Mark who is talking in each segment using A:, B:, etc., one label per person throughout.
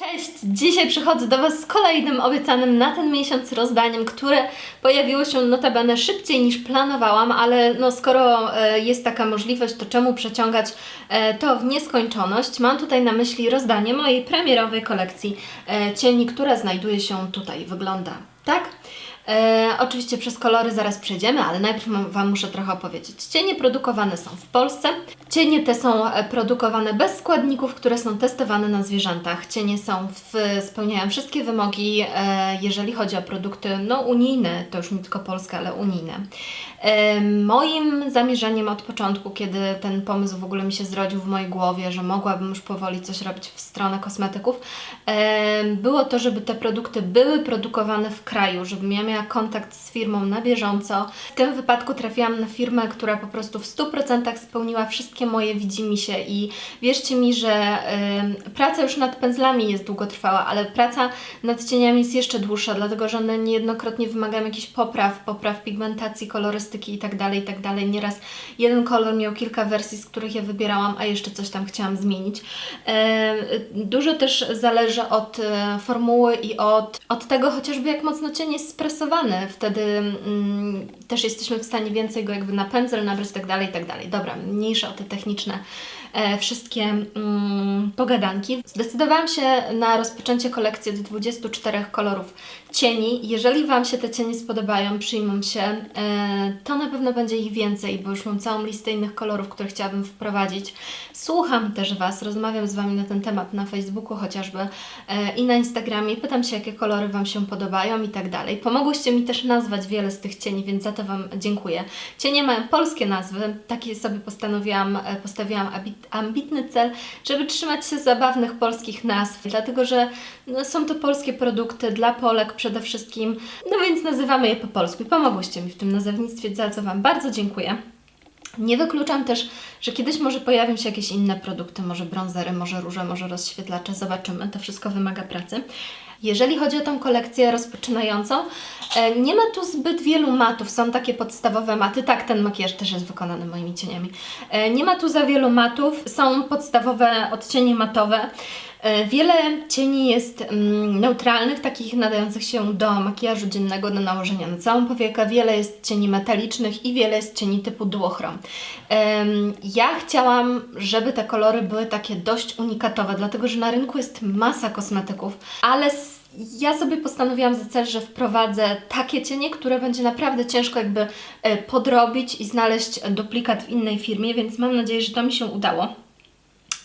A: Cześć! Dzisiaj przychodzę do Was z kolejnym obiecanym na ten miesiąc rozdaniem, które pojawiło się notabene szybciej niż planowałam, ale no skoro e, jest taka możliwość, to czemu przeciągać e, to w nieskończoność? Mam tutaj na myśli rozdanie mojej premierowej kolekcji e, cieni, która znajduje się tutaj. Wygląda tak. E, oczywiście przez kolory zaraz przejdziemy, ale najpierw Wam muszę trochę opowiedzieć. Cienie produkowane są w Polsce. Cienie te są e, produkowane bez składników, które są testowane na zwierzętach. Cienie są w, spełniają wszystkie wymogi, e, jeżeli chodzi o produkty no, unijne, to już nie tylko polskie, ale unijne. E, moim zamierzeniem od początku, kiedy ten pomysł w ogóle mi się zrodził w mojej głowie, że mogłabym już powoli coś robić w stronę kosmetyków, e, było to, żeby te produkty były produkowane w kraju, żebym ja miała kontakt z firmą na bieżąco. W tym wypadku trafiłam na firmę, która po prostu w 100% spełniła wszystkie moje widzimisię i wierzcie mi, że em, praca już nad pędzlami jest długotrwała, ale praca nad cieniami jest jeszcze dłuższa, dlatego że one niejednokrotnie wymagają jakichś popraw, popraw pigmentacji, kolorystyki itd., itd. Nieraz jeden kolor miał kilka wersji, z których ja wybierałam, a jeszcze coś tam chciałam zmienić. Dużo też zależy od e, formuły i od, od tego chociażby jak mocno cień jest spresowany. Wtedy mm, też jesteśmy w stanie więcej go jakby na pędzel nabrać tak dalej, tak dalej. Dobra, mniejsze o te techniczne wszystkie mm, pogadanki. Zdecydowałam się na rozpoczęcie kolekcji od 24 kolorów cieni. Jeżeli Wam się te cienie spodobają, przyjmą się, e, to na pewno będzie ich więcej, bo już mam całą listę innych kolorów, które chciałabym wprowadzić. Słucham też Was, rozmawiam z Wami na ten temat na Facebooku chociażby e, i na Instagramie. Pytam się, jakie kolory Wam się podobają i tak dalej. Pomogłyście mi też nazwać wiele z tych cieni, więc za to Wam dziękuję. Cienie mają polskie nazwy, takie sobie postanowiłam, e, postawiłam ambit- ambitny cel, żeby trzymać się zabawnych polskich nazw, dlatego że no, są to polskie produkty dla Polek przede wszystkim, no więc nazywamy je po polsku pomogłyście mi w tym nazewnictwie, za co Wam bardzo dziękuję. Nie wykluczam też, że kiedyś może pojawią się jakieś inne produkty, może brązery, może róże, może rozświetlacze, zobaczymy, to wszystko wymaga pracy. Jeżeli chodzi o tą kolekcję rozpoczynającą, e, nie ma tu zbyt wielu matów, są takie podstawowe maty, tak, ten makijaż też jest wykonany moimi cieniami. E, Nie ma tu za wielu matów, są podstawowe odcienie matowe. E, Wiele cieni jest mm, neutralnych, takich nadających się do makijażu dziennego, do nałożenia na całą powiekę. Wiele jest cieni metalicznych i wiele jest cieni typu duochrom. Ja chciałam, żeby te kolory były takie dość unikatowe, dlatego że na rynku jest masa kosmetyków, ale ja sobie postanowiłam za cel, że wprowadzę takie cienie, które będzie naprawdę ciężko jakby e, podrobić i znaleźć duplikat w innej firmie, więc mam nadzieję, że to mi się udało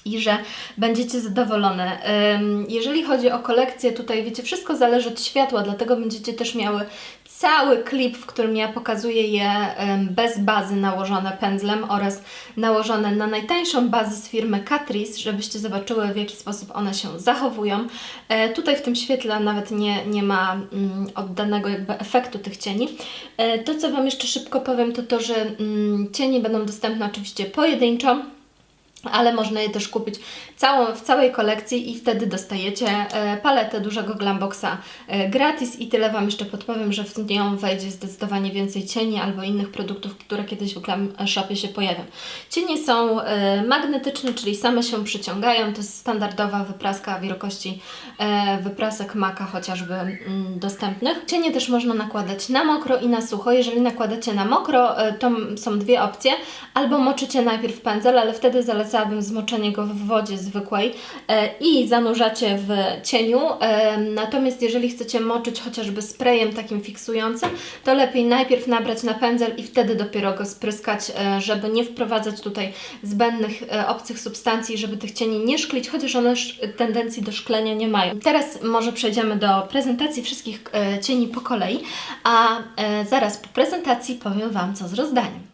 A: i że będziecie zadowolone. Jeżeli chodzi o kolekcję, tutaj wiecie, wszystko zależy od światła, dlatego będziecie też miały cały klip, w którym ja pokazuję je bez bazy nałożone pędzlem oraz nałożone na najtańszą bazę z firmy Catrice, żebyście zobaczyły w jaki sposób one się zachowują. E, tutaj w tym świetle nawet nie, nie ma mm, oddanego jakby efektu tych cieni. E, to co Wam jeszcze szybko powiem to to, że mm, cienie będą dostępne oczywiście pojedynczo ale można je też kupić całą, w całej kolekcji i wtedy dostajecie e, paletę dużego Glamboxa e, gratis i tyle Wam jeszcze podpowiem, że w nią wejdzie zdecydowanie więcej cieni albo innych produktów, które kiedyś w Glam Shopie się pojawią. Cienie są e, magnetyczne, czyli same się przyciągają, to jest standardowa wypraska wielkości wyprasek Maka chociażby mm, dostępnych. Cienie też można nakładać na mokro i na sucho. Jeżeli nakładacie na mokro, to są dwie opcje. Albo moczycie najpierw pędzel, ale wtedy zalecałabym zmoczenie go w wodzie zwykłej e, i zanurzacie w cieniu. E, natomiast jeżeli chcecie moczyć chociażby sprayem takim fiksującym, to lepiej najpierw nabrać na pędzel i wtedy dopiero go spryskać, e, żeby nie wprowadzać tutaj zbędnych, obcych substancji, żeby tych cieni nie szklić, chociaż one tendencji do szklenia nie mają. Teraz może przejdziemy do prezentacji wszystkich cieni po kolei, a zaraz po prezentacji powiem Wam co z rozdaniem.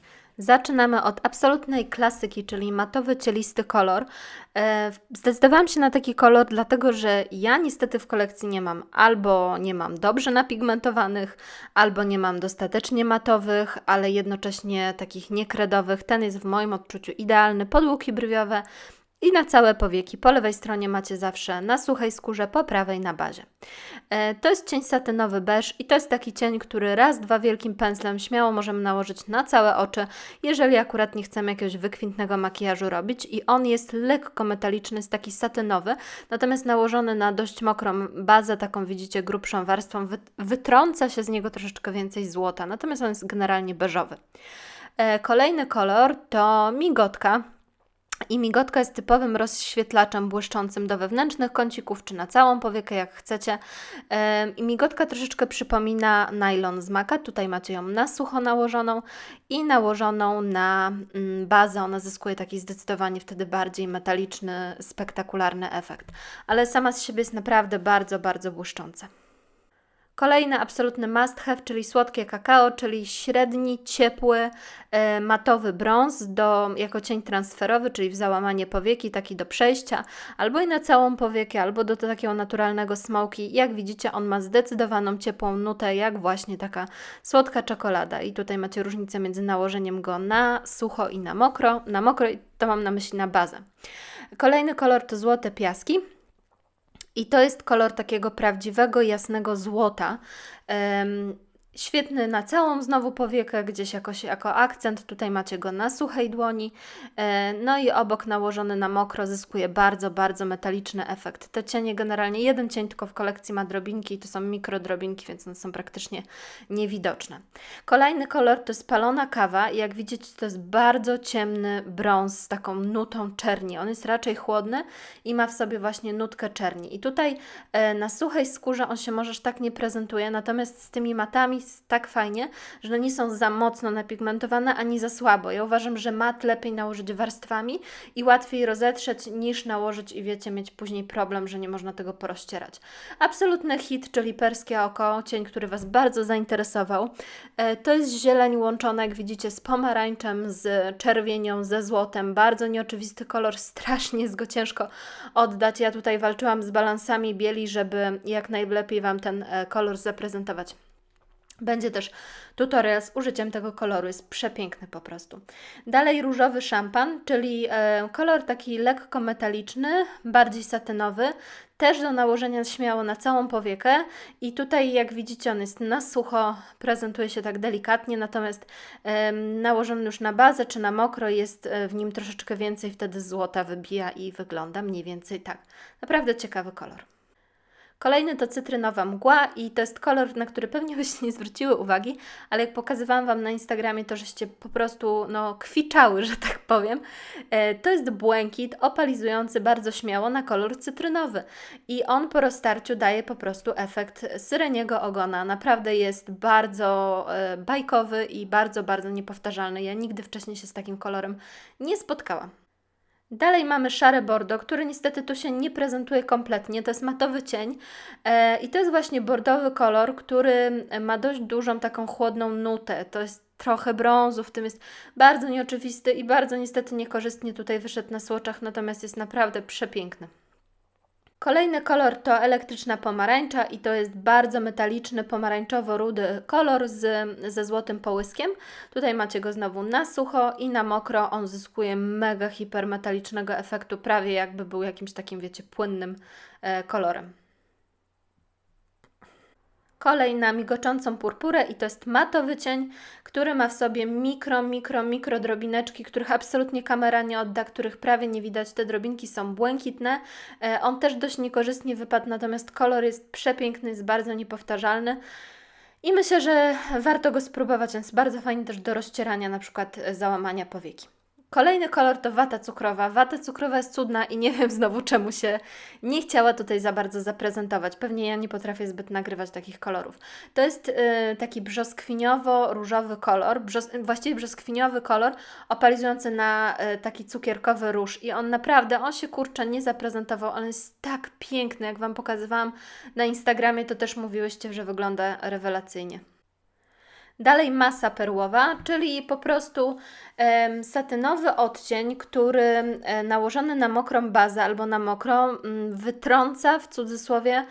A: Zaczynamy od absolutnej klasyki, czyli matowy, cielisty kolor. E, Zdecydowałam się na taki kolor, dlatego że ja niestety w kolekcji nie mam albo nie mam dobrze napigmentowanych, albo nie mam dostatecznie matowych, ale jednocześnie takich niekredowych. Ten jest w moim odczuciu idealny pod łuki brwiowe I na całe powieki po lewej stronie macie zawsze na suchej skórze, po prawej na bazie. E, to jest cień satynowy beż i to jest taki cień, który raz, dwa wielkim pędzlem śmiało możemy nałożyć na całe oczy, jeżeli akurat nie chcemy jakiegoś wykwintnego makijażu robić. I on jest lekko metaliczny, jest taki satynowy, natomiast nałożony na dość mokrą bazę, taką widzicie grubszą warstwą, wytrąca się z niego troszeczkę więcej złota, natomiast on jest generalnie beżowy. E, kolejny kolor to migotka. I migotka jest typowym rozświetlaczem błyszczącym do wewnętrznych kącików, czy na całą powiekę, jak chcecie. I migotka troszeczkę przypomina nylon z maka. Tutaj macie ją na sucho nałożoną i nałożoną na mm, bazę. Ona zyskuje taki zdecydowanie wtedy bardziej metaliczny, spektakularny efekt. Ale sama z siebie jest naprawdę bardzo, bardzo błyszcząca. Kolejny absolutny must have, czyli słodkie kakao, czyli średni, ciepły, e, matowy brąz do, jako cień transferowy, czyli w załamanie powieki, taki do przejścia, albo i na całą powiekę, albo do takiego naturalnego smoki. Jak widzicie, on ma zdecydowaną ciepłą nutę, jak właśnie taka słodka czekolada. I tutaj macie różnicę między nałożeniem go na sucho i na mokro. Na mokro to mam na myśli na bazę. Kolejny kolor to złote piaski. I to jest kolor takiego prawdziwego, jasnego złota. Świetny na całą znowu powiekę, gdzieś jakoś jako akcent. Tutaj macie go na suchej dłoni. E, no i obok nałożony na mokro zyskuje bardzo, bardzo metaliczny efekt. Te cienie generalnie, jeden cień tylko w kolekcji ma drobinki, to są mikrodrobinki, więc one są praktycznie niewidoczne. Kolejny kolor to jest palona kawa i jak widzicie to jest bardzo ciemny brąz z taką nutą czerni. On jest raczej chłodny i ma w sobie właśnie nutkę czerni. I tutaj e, na suchej skórze on się możesz tak nie prezentuje, natomiast z tymi matami tak fajnie, że nie są za mocno napigmentowane ani za słabo. Ja uważam, że mat lepiej nałożyć warstwami i łatwiej rozetrzeć niż nałożyć i wiecie, mieć później problem, że nie można tego porozcierać. Absolutny hit, czyli perskie oko, cień, który Was bardzo zainteresował. E, to jest zieleń łączona, jak widzicie, z pomarańczem, z czerwienią, ze złotem. Bardzo nieoczywisty kolor, strasznie jest go ciężko oddać. Ja tutaj walczyłam z balansami bieli, żeby jak najlepiej Wam ten e, kolor zaprezentować. Będzie też tutorial z użyciem tego koloru, jest przepiękny po prostu. Dalej różowy szampan, czyli e, kolor taki lekko metaliczny, bardziej satynowy, też do nałożenia śmiało na całą powiekę i tutaj jak widzicie on jest na sucho, prezentuje się tak delikatnie, natomiast nałożony już na bazę czy na mokro jest e, w nim troszeczkę więcej, wtedy złota wybija i wygląda mniej więcej tak. Naprawdę ciekawy kolor. Kolejny to cytrynowa mgła i to jest kolor, na który pewnie byście nie zwróciły uwagi, ale jak pokazywałam Wam na Instagramie, to żeście po prostu no, kwiczały, że tak powiem. E, to jest błękit opalizujący bardzo śmiało na kolor cytrynowy i on po roztarciu daje po prostu efekt syreniego ogona. Naprawdę jest bardzo e, bajkowy i bardzo, bardzo niepowtarzalny. Ja nigdy wcześniej się z takim kolorem nie spotkałam. Dalej mamy szare bordo, który niestety tu się nie prezentuje kompletnie. To jest matowy cień e, i to jest właśnie bordowy kolor, który ma dość dużą taką chłodną nutę. To jest trochę brązu, w tym jest bardzo nieoczywisty i bardzo niestety niekorzystnie tutaj wyszedł na słoczach, natomiast jest naprawdę przepiękny. Kolejny kolor to elektryczna pomarańcza i to jest bardzo metaliczny, pomarańczowo-rudy kolor z, ze złotym połyskiem. Tutaj macie go znowu na sucho i na mokro. On zyskuje mega hipermetalicznego efektu, prawie jakby był jakimś takim, wiecie, płynnym e, kolorem kolej na migoczącą purpurę i to jest matowy cień, który ma w sobie mikro, mikro, mikro drobineczki, których absolutnie kamera nie odda, których prawie nie widać. Te drobinki są błękitne. E, on też dość niekorzystnie wypadł, natomiast kolor jest przepiękny, jest bardzo niepowtarzalny. I myślę, że warto go spróbować. Jest bardzo fajny też do rozcierania na przykład załamania powieki. Kolejny kolor to wata cukrowa. Wata cukrowa jest cudna i nie wiem znowu czemu się nie chciała tutaj za bardzo zaprezentować. Pewnie ja nie potrafię zbyt nagrywać takich kolorów. To jest y, taki brzoskwiniowo-różowy kolor, brzos, właściwie brzoskwiniowy kolor opalizujący na y, taki cukierkowy róż i on naprawdę, on się kurczę nie zaprezentował, on jest tak piękny, jak Wam pokazywałam na Instagramie, to też mówiłyście, że wygląda rewelacyjnie. Dalej masa perłowa, czyli po prostu satynowy odcień, który nałożony na mokrą bazę albo na mokrą m, wytrąca w cudzysłowie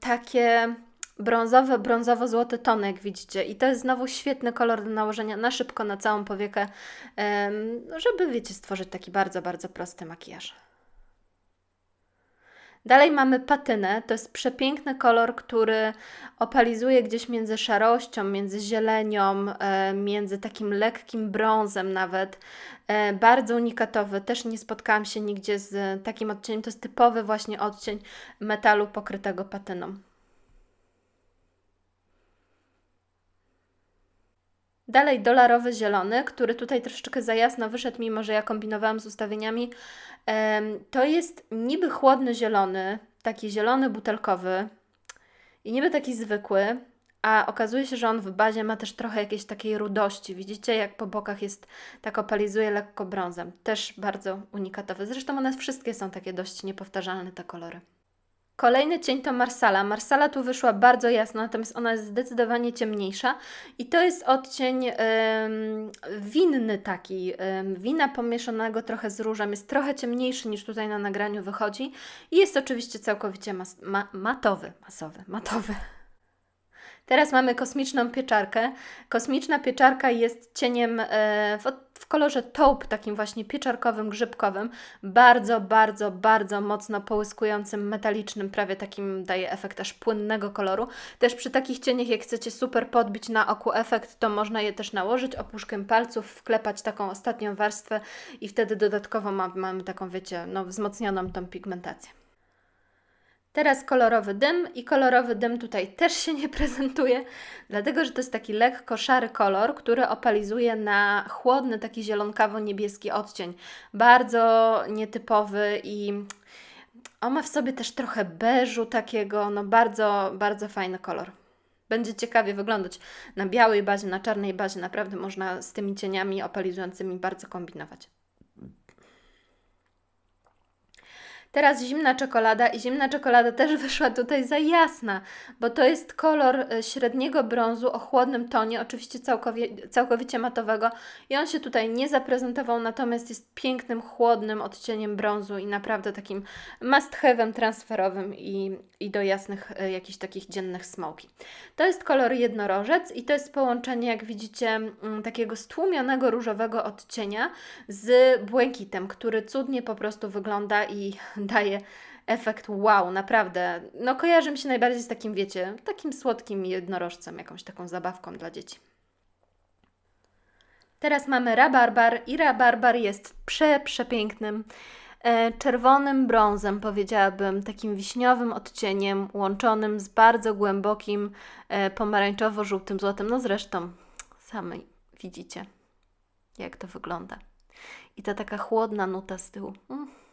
A: takie brązowy, brązowo-złoty ton, jak widzicie. I to jest znowu świetny kolor do nałożenia na szybko, na całą powiekę, żeby, wiecie, stworzyć taki bardzo, bardzo prosty makijaż. Dalej mamy patynę. To jest przepiękny kolor, który opalizuje gdzieś między szarością, między zielenią, e, między takim lekkim brązem nawet. E, bardzo unikatowy. Też nie spotkałam się nigdzie z takim odcieniem. To jest typowy właśnie odcień metalu pokrytego patyną. Dalej dolarowy zielony, który tutaj troszeczkę za jasno wyszedł, mimo że ja kombinowałam z ustawieniami. To jest niby chłodny zielony, taki zielony butelkowy i niby taki zwykły, a okazuje się, że on w bazie ma też trochę jakiejś takiej rudości. Widzicie, jak po bokach jest, tak opalizuje lekko brązem. Też bardzo unikatowy. Zresztą one wszystkie są takie dość niepowtarzalne, te kolory. Kolejny cień to Marsala. Marsala tu wyszła bardzo jasno, natomiast ona jest zdecydowanie ciemniejsza i to jest odcień winny taki, wina pomieszanego trochę z różem. Jest trochę ciemniejszy niż tutaj na nagraniu wychodzi i jest oczywiście całkowicie mas- ma- matowy, masowy, matowy. Teraz mamy kosmiczną pieczarkę. Kosmiczna pieczarka jest cieniem e, w, w kolorze taupe, takim właśnie pieczarkowym, grzybkowym. Bardzo, bardzo, bardzo mocno połyskującym, metalicznym, prawie takim daje efekt aż płynnego koloru. Też przy takich cieniach, jak chcecie super podbić na oku efekt, to można je też nałożyć opuszkiem palców, wklepać taką ostatnią warstwę i wtedy dodatkowo ma, mamy taką, wiecie, no, wzmocnioną tą pigmentację. Teraz kolorowy dym i kolorowy dym tutaj też się nie prezentuje, dlatego że to jest taki lekko szary kolor, który opalizuje na chłodny, taki zielonkawo-niebieski odcień. Bardzo nietypowy i on ma w sobie też trochę beżu takiego, no bardzo, bardzo fajny kolor. Będzie ciekawie wyglądać na białej bazie, na czarnej bazie. Naprawdę można z tymi cieniami opalizującymi bardzo kombinować. Teraz zimna czekolada i zimna czekolada też wyszła tutaj za jasna, bo to jest kolor e, średniego brązu o chłodnym tonie, oczywiście całkowie, całkowicie matowego i on się tutaj nie zaprezentował, natomiast jest pięknym, chłodnym odcieniem brązu i naprawdę takim must have'em transferowym i, i do jasnych e, jakichś takich dziennych smoki. To jest kolor jednorożec i to jest połączenie, jak widzicie, mm, takiego stłumionego różowego odcienia z błękitem, który cudnie po prostu wygląda i daje efekt wow, naprawdę. No kojarzy mi się najbardziej z takim, wiecie, takim słodkim jednorożcem, jakąś taką zabawką dla dzieci. Teraz mamy rabarbar i rabarbar jest prze, przepięknym, e, czerwonym brązem, powiedziałabym, takim wiśniowym odcieniem, łączonym z bardzo głębokim e, pomarańczowo-żółtym złotem. No zresztą, sami widzicie, jak to wygląda. I ta taka chłodna nuta z tyłu. Mm.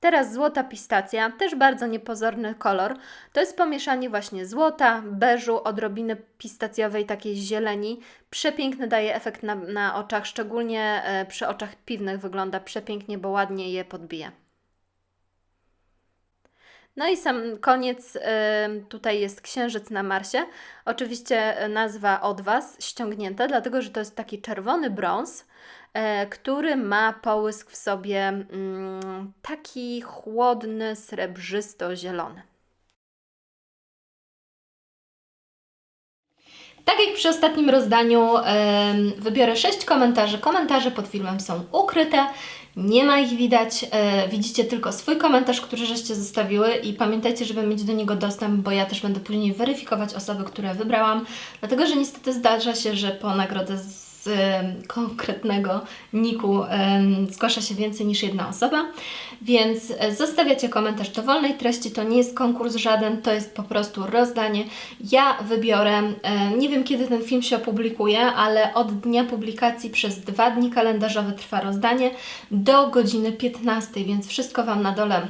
A: Teraz złota pistacja, też bardzo niepozorny kolor. To jest pomieszanie właśnie złota, beżu, odrobiny pistacjowej takiej zieleni. Przepiękny daje efekt na, na oczach, szczególnie e, przy oczach piwnych wygląda przepięknie, bo ładnie je podbija. No i sam koniec, tutaj jest Księżyc na Marsie. Oczywiście y, nazwa od Was ściągnięta, dlatego że to jest taki czerwony brąz, y, który ma połysk w sobie mm, taki chłodny, srebrzysto-zielony. Tak jak przy ostatnim rozdaniu, wybiorę sześć komentarzy. Komentarze pod filmem są ukryte, nie ma ich widać. E, widzicie tylko swój komentarz, który żeście zostawiły i pamiętajcie, żeby mieć do niego dostęp, bo ja też będę później weryfikować osoby, które wybrałam, dlatego że niestety zdarza się, że po nagrodę z em, konkretnego niku zgłasza się więcej niż jedna osoba, więc e, zostawiacie komentarz do wolnej treści, to nie jest konkurs żaden, to jest po prostu rozdanie. Ja wybiorę, nie wiem kiedy ten film się opublikuje, ale od dnia publikacji przez dwa dni kalendarzowe trwa rozdanie do godziny 15, więc wszystko Wam na dole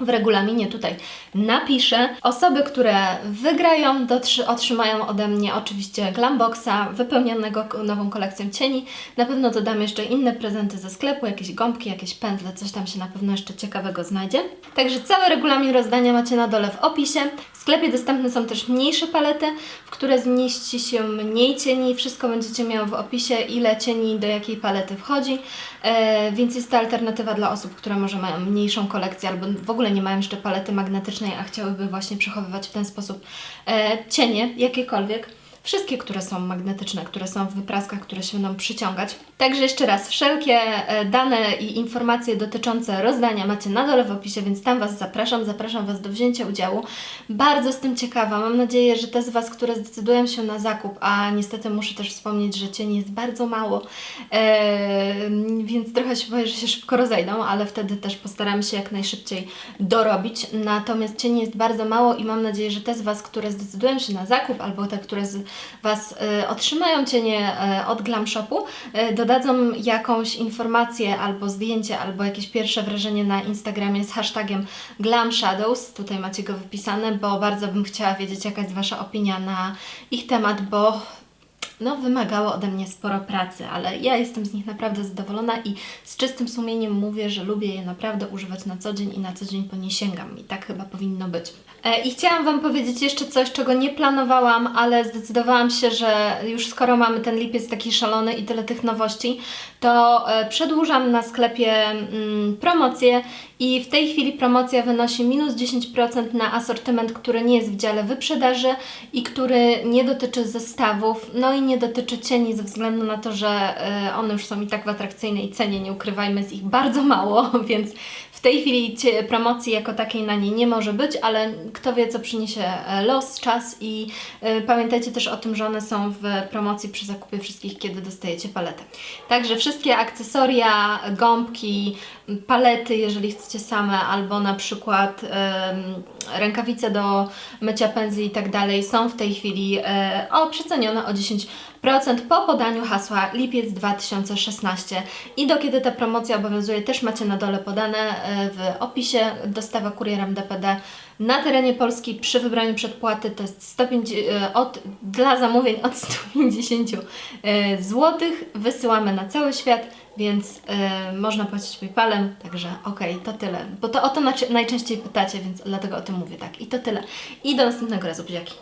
A: w regulaminie tutaj napiszę. Osoby, które wygrają, otrzymają ode mnie oczywiście Glamboxa wypełnionego nową kolekcją cieni. Na pewno dodam jeszcze inne prezenty ze sklepu, jakieś gąbki, jakieś pędzle, coś tam się na pewno jeszcze ciekawego znajdzie. Także cały regulamin rozdania macie na dole w opisie. Sklepie dostępne są też mniejsze palety, w które zmieści się mniej cieni. Wszystko będziecie miały w opisie, ile cieni do jakiej palety wchodzi, e, więc jest to alternatywa dla osób, które może mają mniejszą kolekcję albo w ogóle nie mają jeszcze palety magnetycznej, a chciałyby właśnie przechowywać w ten sposób e, cienie jakiekolwiek. Wszystkie, które są magnetyczne, które są w wypraskach, które się będą przyciągać. Także jeszcze raz, wszelkie e, dane i informacje dotyczące rozdania macie na dole w opisie, więc tam Was zapraszam. Zapraszam Was do wzięcia udziału. Bardzo z tym ciekawa. Mam nadzieję, że te z Was, które zdecydują się na zakup, a niestety muszę też wspomnieć, że cieni jest bardzo mało, e, więc trochę się boję, że się szybko rozejdą, ale wtedy też postaram się jak najszybciej dorobić. Natomiast cieni jest bardzo mało i mam nadzieję, że te z Was, które zdecydują się na zakup, albo te, które z Was e, otrzymają cienie e, od Glam Shopu, e, dodadzą jakąś informację albo zdjęcie, albo jakieś pierwsze wrażenie na Instagramie z hashtagiem Glam Shadows. Tutaj macie go wypisane, bo bardzo bym chciała wiedzieć, jaka jest Wasza opinia na ich temat, bo no, wymagało ode mnie sporo pracy, ale ja jestem z nich naprawdę zadowolona i z czystym sumieniem mówię, że lubię je naprawdę używać na co dzień i na co dzień po nie sięgam i tak chyba powinno być. E, I chciałam Wam powiedzieć jeszcze coś, czego nie planowałam, ale zdecydowałam się, że już skoro mamy ten lipiec taki szalony i tyle tych nowości, to e, przedłużam na sklepie mm, promocję i w tej chwili promocja wynosi minus 10% na asortyment, który nie jest w dziale wyprzedaży i który nie dotyczy zestawów, no i nie dotyczy cieni ze względu na to, że e, one już są i tak w atrakcyjnej cenie, nie ukrywajmy, jest ich bardzo mało, więc w tej chwili promocji jako takiej na niej nie może być, ale kto wie, co przyniesie e, los, czas i e, pamiętajcie też o tym, że one są w promocji przy zakupie wszystkich, kiedy dostajecie paletę. Także wszystkie akcesoria, gąbki, palety, jeżeli chcecie same, albo na przykład rękawice do mycia pędzli i tak dalej, są w tej chwili o, przecenione o 10% po podaniu hasła lipiec 2016 i do kiedy ta promocja obowiązuje też macie na dole podane e, w opisie. Dostawa kurierem DPD na terenie Polski przy wybraniu przedpłaty to jest 150, e, od, dla zamówień od 150 zł wysyłamy na cały świat, więc e, można płacić PayPalem, także okej, to tyle, bo to o to najczęściej pytacie, więc dlatego o tym mówię, tak, i to tyle. I do następnego razu, buziaki.